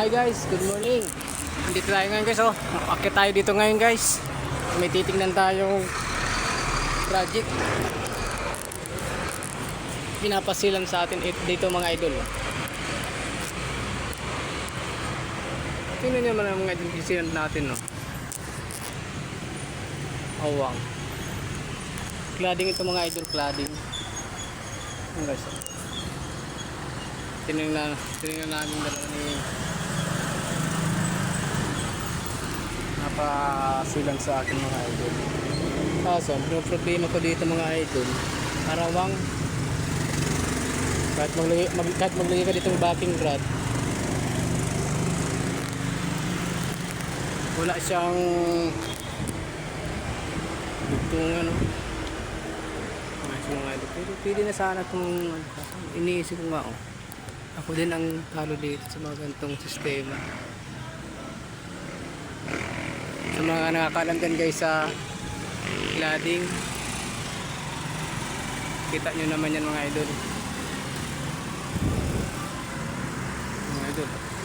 Hi guys, good morning. Andito tayo ngayon guys, oh. Akit tayo dito ngayon guys. May titingnan tayong project. Pinapasilan sa atin it- dito mga idol. oh. Tingnan nyo naman ang mga idol pisilan natin, no. Awang. Cladding ito mga idol, cladding. Ayan guys, oh. Tinignan, tinignan namin dalawa ni napasilang sa akin mga idol. Kaso, ang problema ko dito mga idol, arawang kahit maglagay, mag, kahit maglagay ka ditong backing rod wala siyang dugtungan no? Ayos mga idol. Pero pwede na sana kung iniisip ko nga oh. Ako din ang talo dito sa mga ganitong sistema. Sa mga nakakaalam dyan guys sa cladding. Kita nyo naman yan mga idol. Mga idol.